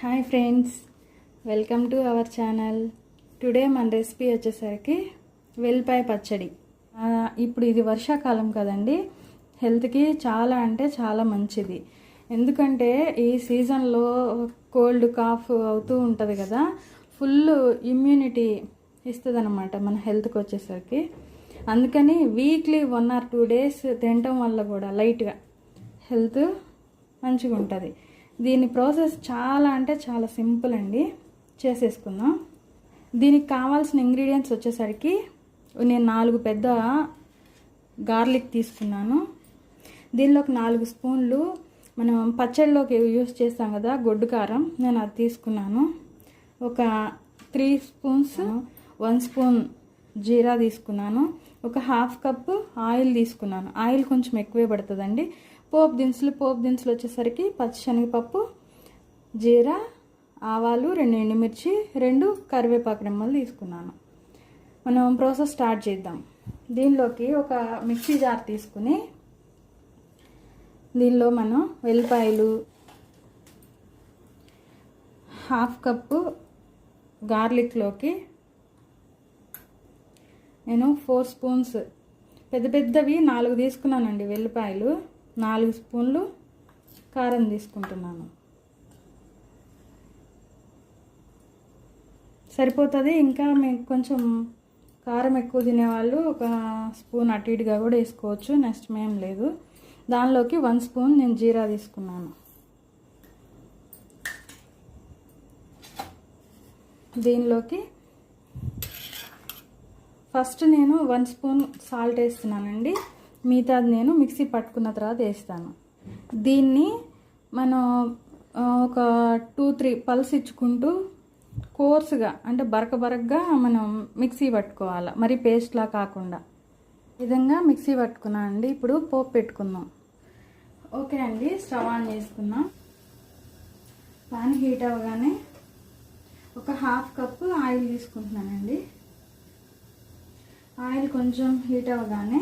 Hi friends welcome to our channel. Today మన recipe వచ్చేసరికి వెల్లిపాయ పచ్చడి. ఇప్పుడు ఇది వర్షాకాలం కదండి హెల్త్కి చాలా అంటే చాలా మంచిది. ఎందుకంటే ఈ సీజన్లో కోల్డ్ కాఫ్ అవుతూ ఉంటుంది కదా ఫుల్ ఇమ్యూనిటీ ఇస్తుంది అనమాట మన హెల్త్కి వచ్చేసరికి. అందుకని weekly one or two days తినటం వల్ల కూడా లైట్గా హెల్త్ మంచిగా ఉంటుంది దీని ప్రాసెస్ చాలా అంటే చాలా సింపుల్ అండి. చేసేసుకుందాం. దీనికి కావాల్సిన ఇంగ్రీడియంట్స్ వచ్చేసరికి నేను నాలుగు పెద్ద గార్లిక్ తీసుకున్నాను. దీనిలో ఒక నాలుగు స్పూన్లు మనం పచ్చడిలోకి యూస్ చేస్తాం కదా గొడ్డు కారం నేను అది తీసుకున్నాను. ఒక త్రీ స్పూన్స్ వన్ స్పూన్ జీరా తీసుకున్నాను. ఒక హాఫ్ కప్ ఆయిల్ తీసుకున్నాను. ఆయిల్ కొంచెం ఎక్కువే పడుతుందండి. పోపు దినుసులు పోపు దినుసులు వచ్చేసరికి పచ్చిశనగపప్పు జీరా ఆవాలు రెండు ఎండుమిర్చి రెండు కరివేపాకు రెమ్మలు తీసుకున్నాను. మనం ప్రాసెస్ స్టార్ట్ చేద్దాం. దీనిలోకి ఒక మిక్సీ జార్ తీసుకుని దీనిలో మనం వెల్లిపాయలు హాఫ్ కప్పు గార్లిక్లోకి నేను ఫోర్ స్పూన్స్ పెద్ద పెద్దవి నాలుగు తీసుకున్నానండి వెల్లిపాయలు నాలుగు స్పూన్లు కారం తీసుకుంటున్నాను. సరిపోతుంది ఇంకా మీకు కొంచెం కారం ఎక్కువ తినేవాళ్ళు ఒక స్పూన్ అటు ఇటుగా కూడా వేసుకోవచ్చు నెక్స్ట్ మేం లేదు. దానిలోకి వన్ స్పూన్ నేను జీరా తీసుకున్నాను. దీనిలోకి ఫస్ట్ నేను వన్ స్పూన్ సాల్ట్ వేస్తున్నానండి. మిగతాది నేను మిక్సీ పట్టుకున్న తర్వాత వేస్తాను. దీన్ని మనం ఒక టూ త్రీ పల్స్ ఇచ్చుకుంటూ కోర్సుగా అంటే బరక బరకగా మనం మిక్సీ పట్టుకోవాలి. మరి పేస్ట్లా కాకుండా. విధంగా మిక్సీ పట్టుకున్నాను అండి. ఇప్పుడు పోపు పెట్టుకుందాం. ఓకే అండి స్టవ్ ఆన్ చేసుకుందాం. పాన్ హీట్ అవ్వగానే ఒక హాఫ్ కప్ ఆయిల్ తీసుకుంటున్నానండి. ఆయిల్ కొంచెం హీట్ అవగానే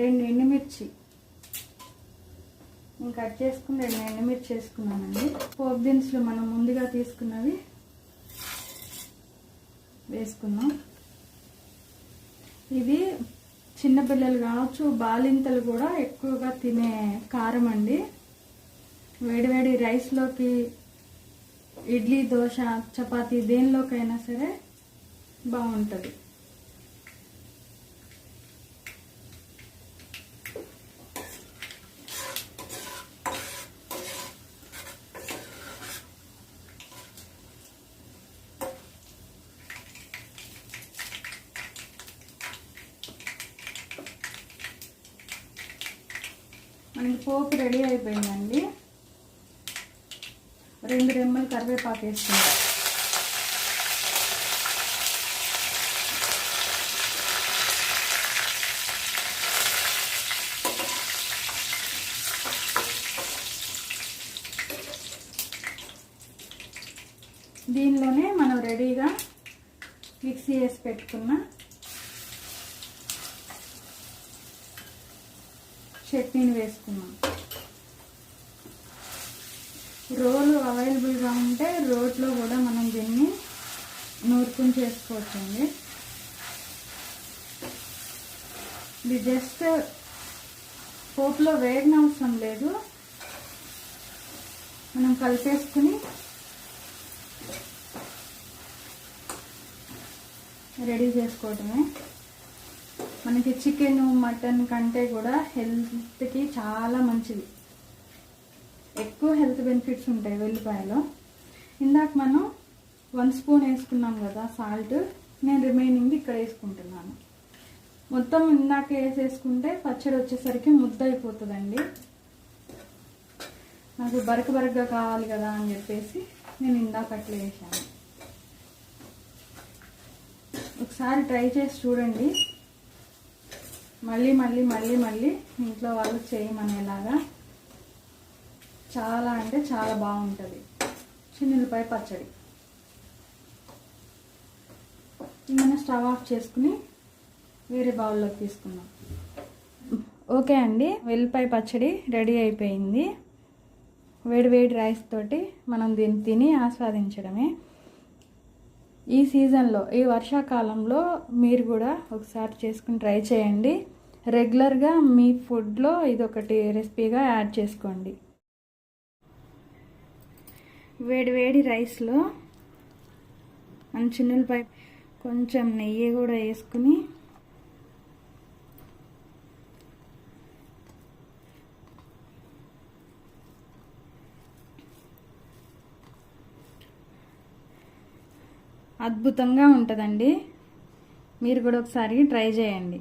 రెండు ఎండుమిర్చి. నేను కట్ చేసుకుని రెండు ఎండుమిర్చి వేసుకున్నానండి. పోప్ దినుసులు మనం ముందుగా తీసుకున్నవి వేసుకున్నాం ఇది చిన్నపిల్లలు కావచ్చు బాలింతలు కూడా ఎక్కువగా తినే కారం అండి. వేడివేడి రైస్లోకి ఇడ్లీ దోశ చపాతీ దేనిలోకైనా సరే బాగుంటుంది. మనకి పోపు రెడీ అయిపోయిందండి. రెండు రెమ్మలు కరివేపాకు వేసుకుంటాం దీనిలోనే మనం రెడీగా మిక్సీ వేసి పెట్టుకున్న చట్నీని వేసుకున్నాం రోలు అవైలబుల్గా ఉంటే రోట్లో కూడా మనం దీన్ని నూరుకుని చేసుకోవచ్చండి. ఇది జస్ట్ పోపులో వేడిన అవసరం లేదు. మనం కలిపేసుకుని రెడీ చేసుకోవటమే. మనకి చికెన్ మటన్ కంటే కూడా హెల్త్కి చాలా మంచిది. ఎక్కువ హెల్త్ బెనిఫిట్స్ ఉంటాయి వెల్లిపాయలో. ఇందాక మనం వన్ స్పూన్ వేసుకున్నాం కదా సాల్ట్ నేను రిమైనింగ్ ఇక్కడ వేసుకుంటున్నాను. మొత్తం ఇందాక వేసేసుకుంటే పచ్చడి వచ్చేసరికి ముద్ద అయిపోతుందండి. నాకు బరక బరకగా కావాలి కదా అని చెప్పేసి నేను ఇందాక అట్లా వేసాను ఒకసారి ట్రై చేసి చూడండి. మళ్ళీ మళ్ళీ మళ్ళీ మళ్ళీ ఇంట్లో వాళ్ళు చేయమనేలాగా చాలా అంటే చాలా బాగుంటుంది. చిన్నులపై పచ్చడి. మనం స్టవ్ ఆఫ్ చేసుకుని వేరే బౌల్లోకి తీసుకుందాం. ఓకే అండి వెల్లిపాయ పచ్చడి రెడీ అయిపోయింది. వేడి వేడి రైస్ తోటి మనం దీన్ని తిని ఆస్వాదించడమే. ఈ సీజన్లో ఈ వర్షాకాలంలో మీరు కూడా ఒకసారి చేసుకుని ట్రై చేయండి. రెగ్యులర్గా మీ ఫుడ్లో ఇదొకటి రెసిపీగా యాడ్ చేసుకోండి. వేడివేడి రైస్లో మన కొంచెం నెయ్యి కూడా వేసుకుని అద్భుతంగా ఉంటుందండి. మీరు కూడా ఒకసారి ట్రై చేయండి.